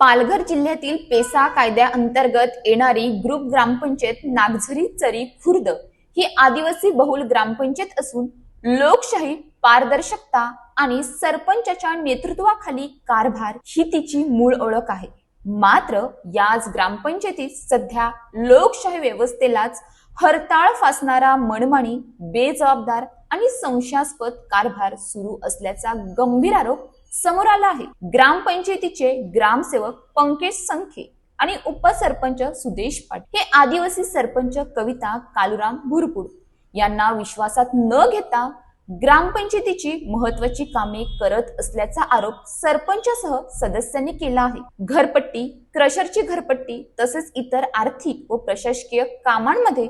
पालघर जिल्ह्यातील पेसा कायद्याअंतर्गत येणारी ग्रुप ग्रामपंचायत नागझरी चरी खुर्द ही आदिवासी बहुल ग्रामपंचायत असून लोकशाही पारदर्शकता आणि सरपंचाच्या नेतृत्वाखाली कारभार ही तिची मूळ ओळख आहे. मात्र याच ग्रामपंचायतीत सध्या लोकशाही व्यवस्थेलाच हरताळ फासणारा मनमानी बेजबाबदार आणि संशयास्पद कारभार सुरू असल्याचा गंभीर आरोप समोर आला आहे. ग्रामपंचायतीचे ग्रामसेवक पंकज संखे आणि उपसरपंच सुदेश पाटील. हे आदिवासी सरपंच कविता कालुराम भुरपूड यांना विश्वासात न घेता ग्रामपंचायतीची महत्वाची कामे करत असल्याचा आरोप सरपंचसह सदस्यांनी केला आहे. घरपट्टी क्रशरची घरपट्टी तसेच इतर आर्थिक व प्रशासकीय कामांमध्ये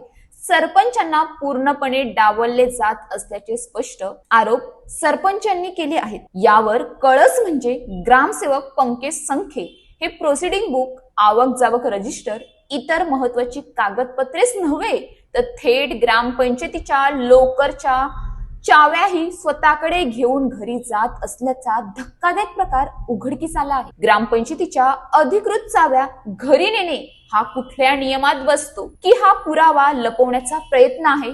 सरपंचांना पूर्णपणे डावलले जात असल्याचे स्पष्ट आरोप सरपंचांनी केले आहेत. यावर कळस म्हणजे ग्रामसेवक पंकेश संखे हे प्रोसिडिंग बुक आवक जावक रजिस्टर इतर महत्वाची कागदपत्रेच नव्हे तर थेट ग्रामपंचायतीच्या लोकरच्या चाव्याही स्वतःकडे घेऊन घरी जात असल्याचा धक्कादायक प्रकार उघडकीस आला आहे. ग्रामपंचायतीच्या अधिकृत चाव्या घरी नेणे हा कुठल्या नियमात बसतो? की हा पुरावा लपवण्याचा प्रयत्न आहे?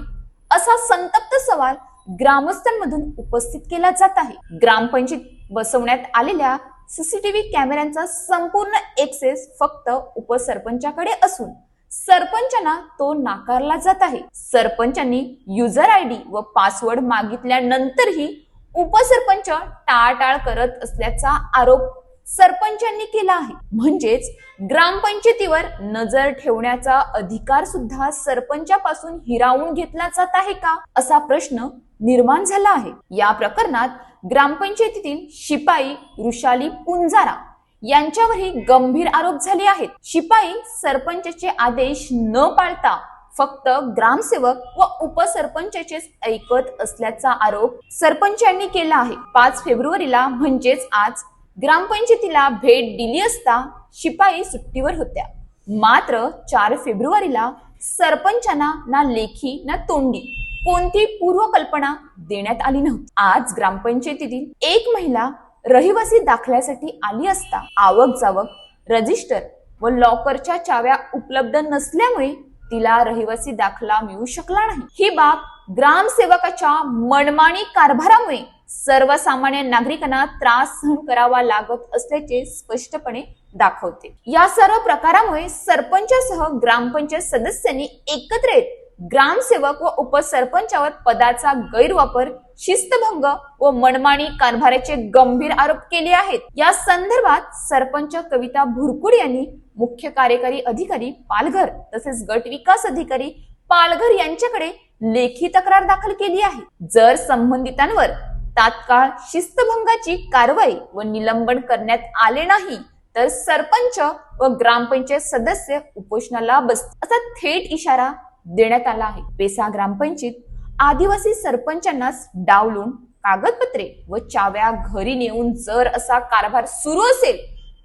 असा संतप्त सवाल ग्रामस्थांमधून उपस्थित केला जात आहे. ग्रामपंचायत बसवण्यात आलेल्या सीसीटीव्ही कॅमेऱ्यांचा संपूर्ण एक्सेस फक्त उपसरपंचाकडे असून सरपंचांना तो नाकारला जात आहे. सरपंचांनी युजर आय डी व पासवर्ड मागितल्यानंतरही उपसरपंच टाळटाळ करत असल्याचा आरोप सरपंचांनी केला आहे. म्हणजेच ग्रामपंचायतीवर नजर ठेवण्याचा अधिकार सुद्धा सरपंचापासून हिरावून घेतला जात आहे का? असा प्रश्न निर्माण झाला आहे. या प्रकरणात ग्रामपंचायतीतील शिपाई ऋषाली पुंजारा यांच्यावरही गंभीर आरोप झाले आहेत. शिपाई सरपंचाचे आदेश न पाळता फक्त ग्रामसेवक व उपसरपंचाचे ऐकत असल्याचा आरोप सरपंचांनी केला आहे. पाच फेब्रुवारीला म्हणजेच आज ग्रामपंचायतीला भेट दिली असता शिपाई सुट्टीवर होत्या. मात्र चार फेब्रुवारीला सरपंचांना ना लेखी ना तोंडी कोणती पूर्वकल्पना देण्यात आली नव्हती. आज ग्रामपंचायतीतील एक महिला रहिवासी दाखल्यासाठी आली असता आवक जावक रजिस्टर व लॉकरच्या चाव्या उपलब्ध नसल्यामुळे तिला रहिवासी दाखला मिळू शकला नाही. ही बाब ग्रामसेवकाच्या मनमानी कारभारामुळे सर्वसामान्य नागरिकांना त्रास सहन करावा लागत असल्याचे स्पष्टपणे दाखवते. या सर्व प्रकारामुळे सरपंचासह ग्रामपंचायत सदस्यांनी एकत्र येत ग्रामसेवक व उपसरपंचावर पदाचा गैरवापर शिस्तभंग व मनमानी कारभाराचे गंभीर आरोप केले आहेत. या संदर्भात सरपंच कविता भुरकुड यांनी मुख्य कार्यकारी अधिकारी पालघर तसेच गट विकास अधिकारी पालघर यांच्याकडे लेखी तक्रार दाखल केली आहे. जर संबंधितांवर तात्काळ शिस्तभंगाची कारवाई व निलंबन करण्यात आले नाही तर सरपंच व ग्रामपंचायत सदस्य उपोषणाला बस असा थेट इशारा देण्यात आला आहे. पेसा ग्रामपंचायत आदिवासी सरपंचांनाच डावलून कागदपत्रे व चाव्या घरी नेऊन जर असा कारभार सुरू असेल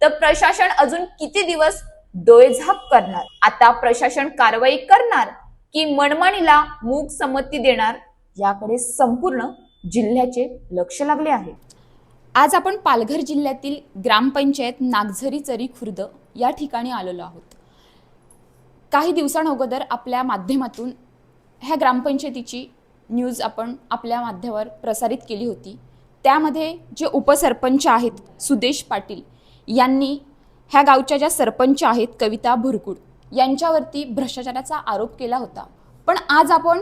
तर प्रशासन अजून किती दिवस डोळेझाप करणार? आता प्रशासन कारवाई करणार की मनमानीला मूक संमती देणार याकडे संपूर्ण जिल्ह्याचे लक्ष लागले आहे. आज आपण पालघर जिल्ह्यातील ग्रामपंचायत नागझरी चरी खुर्द या ठिकाणी आलेलो आहोत. काही दिवसांअगोदर आपल्या माध्यमातून ह्या ग्रामपंचायतीची न्यूज आपण आपल्या माध्यमावर प्रसारित केली होती. त्यामध्ये जे उपसरपंच आहेत सुदेश पाटील यांनी ह्या गावच्या ज्या सरपंच आहेत कविता भुरकुड यांच्यावरती भ्रष्टाचाराचा आरोप केला होता. पण आज आपण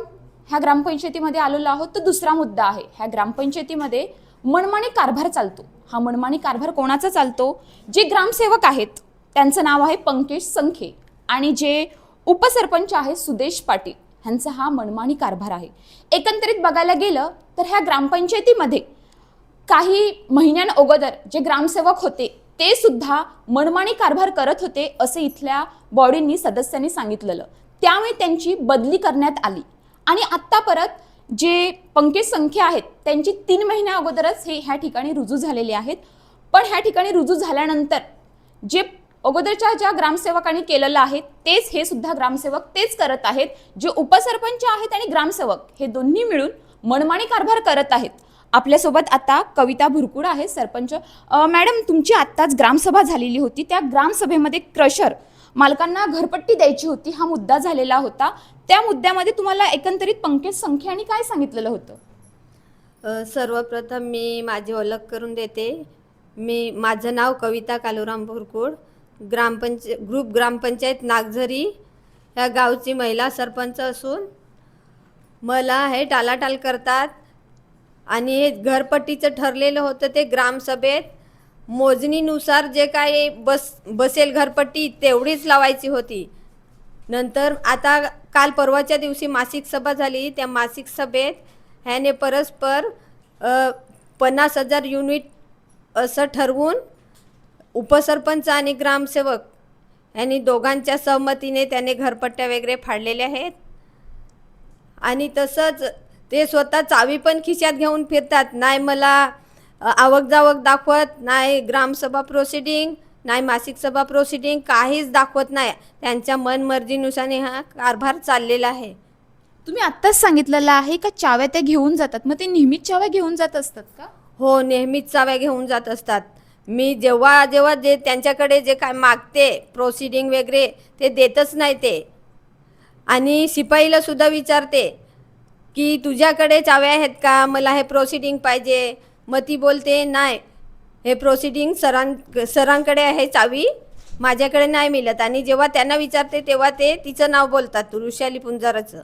ह्या ग्रामपंचायतीमध्ये आलेलो आहोत तर दुसरा मुद्दा आहे. ह्या ग्रामपंचायतीमध्ये मनमानी कारभार चालतो. हा मनमानी कारभार कोणाचा चालतो? जे ग्रामसेवक आहेत त्यांचं नाव आहे पंकेश संखे. आणि जे उपसरपंच आहेत सुदेश पाटील ह्यांचा हा मनमानी कारभार आहे. एकंदरीत बघायला गेलं तर ह्या ग्रामपंचायतीमध्ये काही महिन्यां अगोदर जे ग्रामसेवक होते ते सुद्धा मनमानी कारभार करत होते असे इथल्या बॉडींनी सदस्यांनी सांगितलेलं. त्यामुळे त्यांची बदली करण्यात आली. आणि आत्ता परत जे पंकज संख्या आहेत त्यांची तीन महिन्या अगोदरच हे ह्या ठिकाणी रुजू झालेले आहेत. पण ह्या ठिकाणी रुजू झाल्यानंतर जे अगोदरच्या ज्या ग्रामसेवकांनी केलेलं आहे तेच हे सुद्धा ग्रामसेवक तेच करत आहेत. जे उपसरपंच आहेत आणि ग्रामसेवक हे दोन्ही मिळून मनमानी कारभार करत आहेत. आपल्यासोबत आता कविता भुरकुड आहे सरपंच. मॅडम तुमची आत्ताच ग्रामसभा झालेली होती. त्या ग्रामसभेमध्ये क्रशर मालकांना घरपट्टी द्यायची होती हा मुद्दा झालेला होता. त्या मुद्द्यामध्ये तुम्हाला एकंदरीत पंकज संख्या काय सांगितलेलं होतं? सर्वप्रथम मी माझी ओळख करून देते. मी माझं नाव कविता कालुराम भुरकुड. ग्रामपंच ग्रुप ग्रामपंचायत नागझरी या गावची महिला सरपंच असून मला हे टालाटाल करतात. आणि हे घरपट्टीचं ठरलेलं होतं ते ग्रामसभेत. मोजणीनुसार जे काय बस बसेल घरपट्टी तेवढीच लावायची होती. नंतर आता काल परवाच्या दिवशी मासिक सभा झाली. त्या मासिक सभेत ह्याने परस्पर पन्नास हजार युनिट असं ठरवून उपसरपंच आणि ग्रामसेवक यांनी दोघांच्या सहमतीने त्याने घरपट्ट्या वगैरे फाडलेल्या आहेत. आणि तसंच ते स्वतः चावी पण खिशात घेऊन फिरतात. नाही मला आवक जावक दाखवत नाही ग्रामसभा प्रोसिडिंग नाही मासिक सभा प्रोसिडिंग काहीच दाखवत नाही. त्यांच्या मनमर्जीनुसार हा कारभार चाललेला आहे. तुम्ही आत्ताच सांगितलेलं आहे का चाव्या त्या घेऊन जातात? मग ते नेहमीच चाव्या घेऊन जात असतात का? हो नेहमीच चाव्या घेऊन जात असतात. मी जेव्हा जेव्हा जे त्यांच्याकडे जे काय मागते प्रोसिडिंग वगैरे ते देतच नाही ते. आणि शिपाईला सुद्धा विचारते की तुझ्याकडे चाव्या आहेत का? मला हे प्रोसिडिंग पाहिजे. मग ती बोलते नाही हे प्रोसिडिंग सरां सरांकडे आहे चावी माझ्याकडे नाही मिळत. आणि जेव्हा त्यांना विचारते तेव्हा ते तिचं नाव बोलतात ऋषाली पुंजाराचं.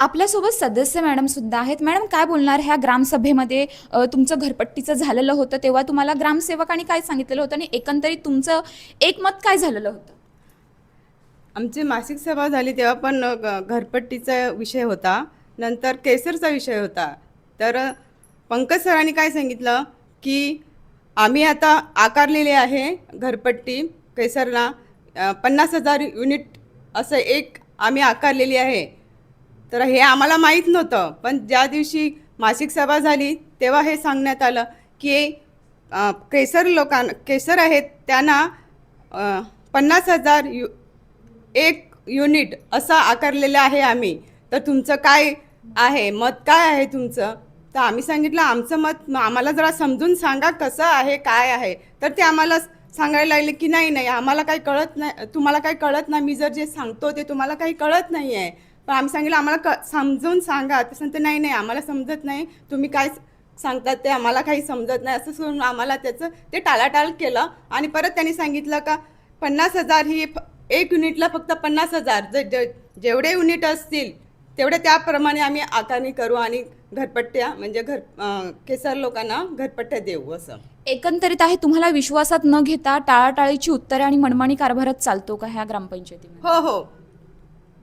आपल्यासोबत सदस्य मॅडम सुद्धा आहेत. मॅडम काय बोलणार ह्या ग्रामसभेमध्ये? तुमचं घरपट्टीचं झालेलं होतं तेव्हा तुम्हाला ग्रामसेवकांनी काय सांगितलेलं होतं आणि एकंदरीत तुमचं एकमत काय झालेलं होतं? आमची मासिक सभा झाली तेव्हा पण घरपट्टीचा विषय होता. नंतर केसरचा विषय होता. तर पंकज सरांनी काय सांगितलं? की आम्ही आता आकारलेले आहे घरपट्टी केसरला. पन्नास हजार युनिट असं एक आम्ही आकारलेली आहे. तर हे आम्हाला माहीत नव्हतं. पण ज्या दिवशी मासिक सभा झाली तेव्हा हे सांगण्यात आलं की केसर लोकांना केसर आहेत त्यांना पन्नास हजार यु एक युनिट असं आकारलेलं आहे आम्ही. तर तुमचं काय आहे? मत काय आहे तुमचं? तर आम्ही सांगितलं आमचं मत आम्हाला जरा समजून सांगा कसं आहे काय आहे. तर ते आम्हाला सांगायला लागले की नाही नाही आम्हाला काही कळत नाही तुम्हाला काही कळत नाही. मी जर जे सांगतो ते तुम्हाला काही कळत नाही आहे पण आम्ही सांगितलं आम्हाला क समजून सांगा. ते सांगते नाही नाही आम्हाला समजत नाही. तुम्ही काय सांगतात ते आम्हाला काही समजत नाही. असं सोडून आम्हाला त्याचं ते टाळाटाळ केलं. आणि परत त्यांनी सांगितलं का पन्नास हजार ही फ- एक युनिटला फक्त पन्नास हजार. जे जे जेवढे युनिट असतील तेवढे त्याप्रमाणे आम्ही आकारणी करू आणि घरपट्ट्या म्हणजे घर केसर लोकांना घरपट्ट्या देऊ असं. एकंदरीत आहे तुम्हाला विश्वासात न घेता टाळाटाळीची उत्तरे आणि मनमानी कारभारच चालतो का ह्या ग्रामपंचायतीमध्ये? हो हो.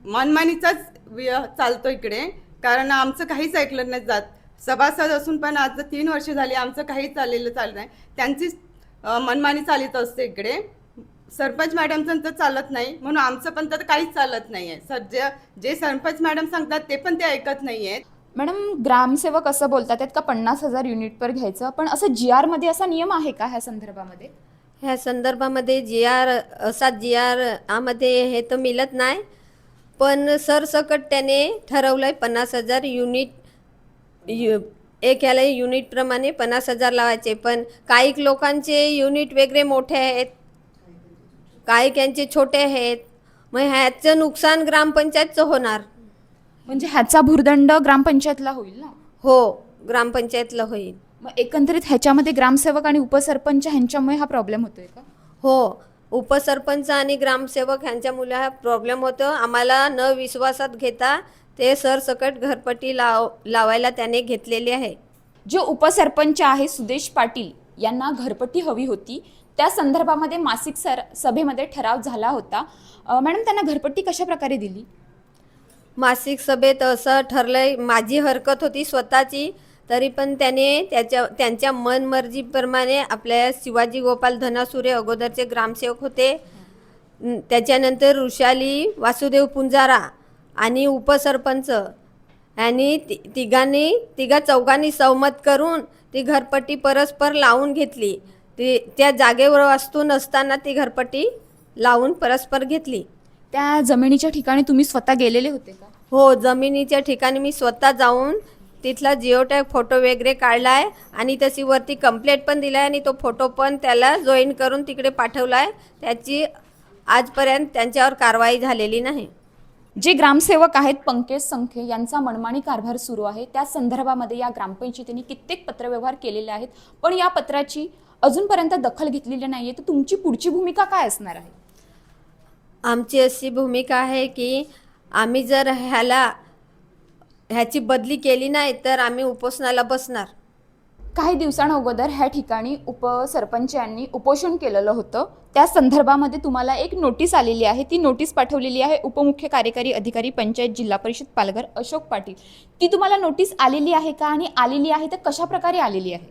मनमानीचाच वि- चालतो इकडे. कारण आमचं काहीच ऐकलं नाही जात. सभासद असून पण आज तीन वर्ष झाली आमचं काहीच चाललेलं चाललं नाही. त्यांचीच मनमानी चालित असते इकडे. सरपंच मॅडमचं तर चालत नाही. म्हणून आमचं पण तर काहीच चालत नाही आहे सर जे जे सरपंच मॅडम सांगतात ते पण ते ऐकत नाही आहेत मॅडम ग्रामसेवक असं बोलतात आहेत का पन्नास हजार युनिट पर घ्यायचं? पण असं जी आरमध्ये असा नियम आहे का ह्या संदर्भामध्ये? ह्या संदर्भामध्ये जी आर असा जी आर आमध्ये हे तर मिळत नाही. पण सरसकट त्याने ठरवलं आहे पन्नास हजार युनिट यु एक याला युनिटप्रमाणे पन्नास हजार लावायचे. पण काही लोकांचे युनिट वगैरे मोठे आहेत काही यांचे छोटे आहेत. मग ह्याचं नुकसान ग्रामपंचायतचं होणार. म्हणजे ह्याचा भूर्दंड ग्रामपंचायतला होईल ना? हो ग्रामपंचायतला होईल. मग एकंदरीत ह्याच्यामध्ये ग्रामसेवक आणि उपसरपंच ह्यांच्यामुळे हा प्रॉब्लेम होतोय का? हो उपसरपंच आणि ग्रामसेवक ह्यांच्यामुळे हा प्रॉब्लेम होतो. आम्हाला न विश्वासात घेता ते सरसकट घरपट्टी लाव लावायला त्याने घेतलेली आहे. जे उपसरपंच आहे सुदेश पाटील यांना घरपट्टी हवी होती. त्या संदर्भामध्ये मासिक सर सभेमध्ये ठराव झाला होता. अं, मॅडम त्यांना घरपट्टी कशा प्रकारे दिली? मासिक सभेत असं ठरलंय माझी हरकत होती स्वतःची. तरी पण त्याने त्याच्या त्यांच्या मनमर्जीप्रमाणे आपल्या शिवाजी गोपाल धनासुरे अगोदरचे ग्रामसेवक होते. त्याच्यानंतर ऋषाली वासुदेव पुंजारा आणि उपसरपंच यांनी ति तिघांनी तिघा चौघांनी सहमत करून ती घरपट्टी परस्पर लावून घेतली. ती त्या जागेवर वास्तू नसताना ती घरपट्टी लावून परस्पर घेतली. त्या जमिनीच्या ठिकाणी तुम्ही स्वतः गेलेले होते का? हो जमिनीच्या ठिकाणी मी स्वतः जाऊन तिथला जिओ टॅग फोटो वगैरे काढला आहे आणि तशी वरती कंप्लेंट पण दिला आहे आणि तो फोटो पण त्याला जॉईन करून तिकडे पाठवला आहे त्याची आजपर्यंत त्यांच्यावर कारवाई झालेली नाही. जे ग्रामसेवक आहेत पंकज संखे यांचा मनमानी कारभार सुरू आहे. त्या संदर्भामध्ये या ग्रामपंचायतीने कित्येक पत्रव्यवहार केलेले आहेत. पण या पत्राची अजूनपर्यंत दखल घेतलेली नाहीये. तर तुमची पुढची भूमिका काय असणार आहे? आमची अशी भूमिका आहे की आम्ही जर ह्याला ह्याची बदली केली नाही तर आम्ही उपोषणाला बसणार. काही दिवसांअगोदर ह्या ठिकाणी उपसरपंच यांनी उपोषण केलेलं होतं. त्या संदर्भामध्ये तुम्हाला एक नोटीस आलेली आहे. ती नोटीस पाठवलेली आहे उपमुख्य कार्यकारी अधिकारी पंचायत जिल्हा परिषद पालघर अशोक पाटील. ती तुम्हाला नोटीस आलेली आहे का? आणि आलेली आहे तर कशा प्रकारे आलेली आहे?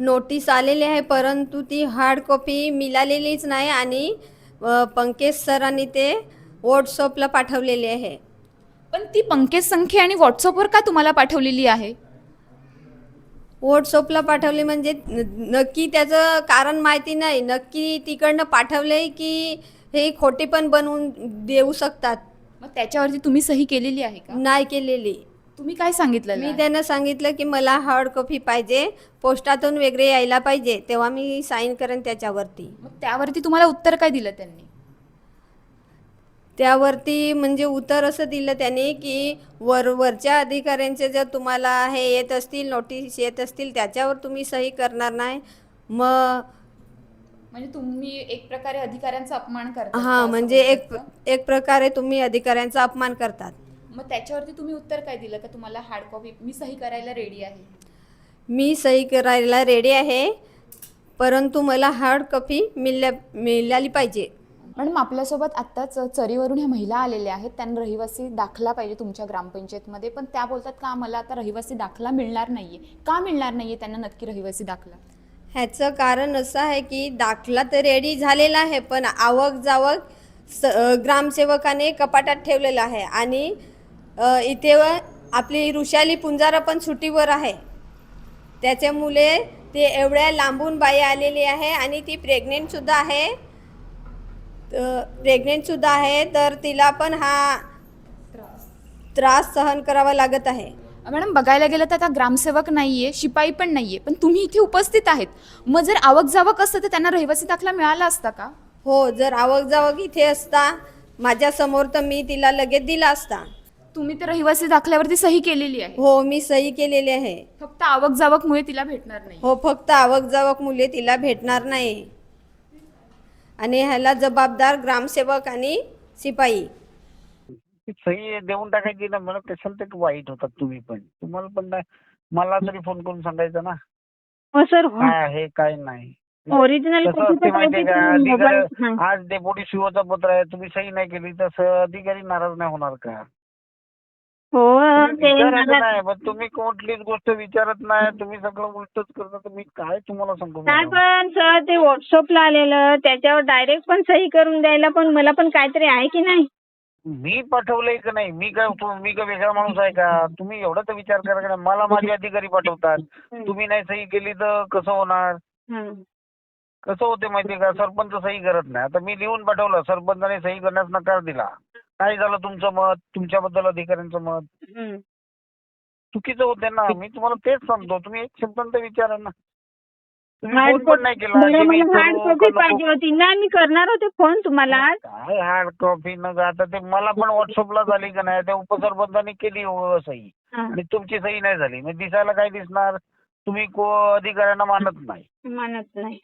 नोटीस आलेली आहे परंतु ती हार्ड कॉपी मिळालेलीच नाही आणि अ, पंकज सरांनी ते व्हॉट्सअपला पाठवलेली आहे. पण ती पंकज संख्ये आणि व्हॉट्सअपवर का तुम्हाला पाठवलेली आहे? व्हॉट्सअपला पाठवले म्हणजे न- नक्की त्याचं कारण माहिती नाही. नक्की तिकडनं पाठवले की हे खोटे पण बनवून देऊ शकतात. मग त्याच्यावरती तुम्ही सही केलेली आहे का? नाही केलेली. तुम्ही काय सांगितलं मी त्यांना सांगितलं की मला हार्ड कॉपी पाहिजे पोस्टातून वेगळे यायला पाहिजे तेव्हा मी साईन करेन त्याच्यावरती. मग त्यावरती तुम्हाला उत्तर काय दिलं त्यांनी? त्यावरती म्हणजे उत्तर असं दिलं त्याने की वर वरच्या अधिकाऱ्यांचे जर तुम्हाला हे येत असतील नोटीस येत असतील त्याच्यावर तुम्ही सही करणार नाही. मग म्हणजे तुम्ही एक प्रकारे अधिकाऱ्यांचा अपमान करता हां म्हणजे एक एक प्रकारे तुम्ही अधिकाऱ्यांचा अपमान करतात. मग त्याच्यावरती तुम्ही उत्तर काय दिलं? का तुम्हाला हार्ड कॉपी मी सही करायला रेडी आहे. मी सही करायला रेडी आहे परंतु मला हार्ड कॉपी मिळल्या मिळाली पाहिजे. मॅडम आपल्यासोबत आत्ताच चरीवरून ह्या महिला आलेल्या आहेत. त्यांना रहिवासी दाखला पाहिजे तुमच्या ग्रामपंचायतमध्ये. पण त्या बोलतात का मला आता रहिवासी दाखला मिळणार नाहीये. का मिळणार नाहीये त्यांना नक्की रहिवासी दाखला? ह्याचं कारण असं आहे की दाखला तर रेडी झालेला आहे पण आवक जावक स ग्रामसेवकाने कपाटात ठेवलेलं आहे. आणि इथे आपली ऋषाली पुंजारा पण सुट्टीवर आहे. त्याच्यामुळे ते एवढ्या लांबून बाई आलेली आहे आणि ती प्रेग्नेंटसुद्धा आहे. प्रेग्नेंटसुद्धा आहे तर तिला पण हा त्रास सहन करावा लागत आहे. मॅडम बघायला गेलं तर आता ग्रामसेवक नाहीये शिपाई पण नाहीये पण तुम्ही इथे उपस्थित आहेत. मग जर आवक जावक असतं तर त्यांना रहिवासी दाखला मिळाला असता का? हो जर आवक जावक इथे असता माझ्यासमोर तर मी तिला लगेच दिला असता. तुम्ही तर रहिवासी दाखल्यावरती सही केलेली आहे. हो मी सही केलेली आहे. फक्त आवक जावकमुळे तिला भेटणार नाही. हो फक्त आवक जावक मुले तिला भेटणार नाही. आणि ह्याला जबाबदार ग्रामसेवक आणि शिपाई ती सही देऊन टाकायची ना मला कशाला ते वाईट होतात तुम्ही पण. तुम्हाला पण नाही मला तरी फोन करून सांगायचं ना. हो सर काय आहे काय नाही. ओरिजिनल कसं असते माहितीये का अधिकारी आज डेप्युटी सीओचं पत्र आहे तुम्ही सही नाही केली तर अधिकारी नाराज नाही होणार का? हो तुम्ही ते विचारायचं मला- नाही पण तुम्ही कुठलीच गोष्ट विचारत नाही तुम्ही सगळं उलटच करता तर मी काय तुम्हाला सांगू काय मॅडम? पण सर ते व्हॉट्सअपला आलेलं त्याच्यावर डायरेक्ट पण सही करून द्यायला पण मला पण काहीतरी आहे की नाही? मी पाठवलंय का नाही? मी काय तू- मी काय वेगळा माणूस आहे का? तुम्ही एवढा तर विचार करा का नाही. मला माझे अधिकारी पाठवतात. तुम्ही नाही सही केली तर कसं होणार? हं. कसं होते माहितीये का? सरपंच सही करत नाही. आता मी लिहून पाठवलं सरपंचाने सही करण्यास नकार दिला. काय झालं तुमचं मत? तुमच्याबद्दल अधिकाऱ्यांचं मत. चुकीचं होते ना. मी तुम्हाला तेच सांगतो. तुम्ही एक शब्दांत विचारा ना. तुम्ही Hard फोन पण नाही केला. की मी मला हार्ड करू कॉपी का पाहिजे नको? होती? ना मी करणार होते फोन तुम्हाला आज. काय हार्ड कॉपी न आता ते मला पण व्हॉट्सअपला झाली का नाही? त्या उपसरपंचाने केली हो सही. हं. आणि तुमची सही नाही झाली. मग दिसायला काय दिसणार? तुम्ही को अधिकाऱ्यांना मानत नाही. मानत नाही.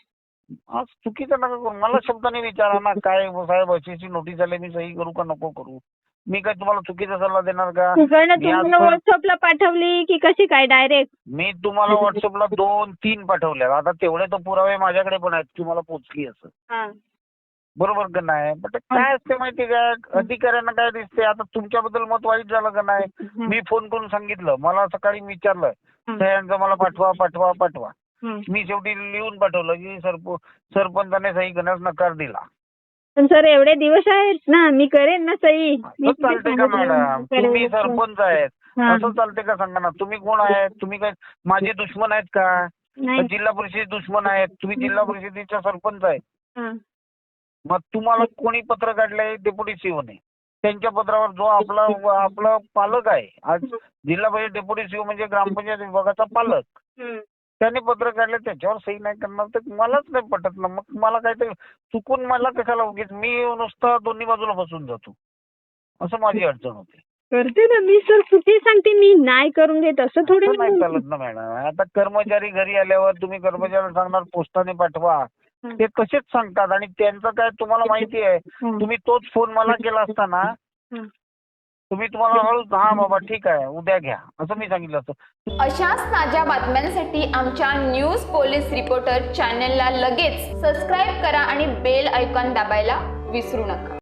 चुकीचं नका करू. मला शब्दाने विचारा ना काय साहेब अशीची नोटीस आली मी सही करू का नको करू? मी काय तुम्हाला चुकीचा सल्ला देणार का? तिकडनं मी आज तुम्हाला पण- व्हॉट्सअपला पाठवली की कशी काय डायरेक्ट मी तुम्हाला व्हॉट्सअपला दोन तीन पाठवल्या. आता तेवढे तर पुरावे माझ्याकडे पण आहेत की मला पोचली असं. बरोबर का नाही? पण ते काय असते माहिती का? अधिकाऱ्यांना काय दिसते? आता तुमच्याबद्दल मत वाईट झालं का नाही? मी फोन करून सांगितलं. मला सकाळी विचारलं. सह्यांचं मला पाठवा पाठवा पाठवा. मी शेवटी लिहून पाठवलं की सरप सरपंचाने सही करण्यास नकार दिला. पण सर एवढे दिवस आहेत ना मी करेन ना सही? असं चालते का मॅडम? तुम्ही. सरपंच आहेत. हा. असं चालते का सांगा ना? तुम्ही कोण आहेत? तुम्ही काय माझे दुश्मन आहेत का? नाही. जिल्हा परिषद दुश्मन आहेत. तुम्ही जिल्हा परिषदेच्या सरपंच आहेत हा. मग तुम्हाला कोणी पत्र काढलंय? डेप्युटी सीओने त्यांच्या पत्रावर जो आपला आपला पालक आहे. आज जिल्हा परिषद डेप्युटी सीओ म्हणजे ग्रामपंचायत विभागाचा पालक. त्याने पत्र काढलं त्याच्यावर सही नाही करणार तर मलाच नाही पटत ना. मग मला काहीतरी चुकून मला कशाला उगीच? मी नुसतं दोन्ही बाजूला बसून जातो. असं माझी अडचण होते. करते ना. मी सर कुठे सांगते मी नाही करून देत असं थोडी नाही चालत ना मॅडम. आता कर्मचारी घरी आल्यावर तुम्ही कर्मचाऱ्याला सांगणार पोस्टाने पाठवा. ते तसेच सांगतात आणि त्यांचं काय तुम्हाला माहिती आहे. तुम्ही तोच फोन मला केला असता ना हं. तुम्ही तुम्हाला हळूच हा बाबा ठीक आहे उद्या घ्या असं मी सांगितलं असतं. अशाच ताज्या बातम्यांसाठी आमच्या न्यूज पोलीस रिपोर्टर चॅनलला लगेच सबस्क्राईब करा आणि बेल ऐकॉन दाबायला विसरू नका.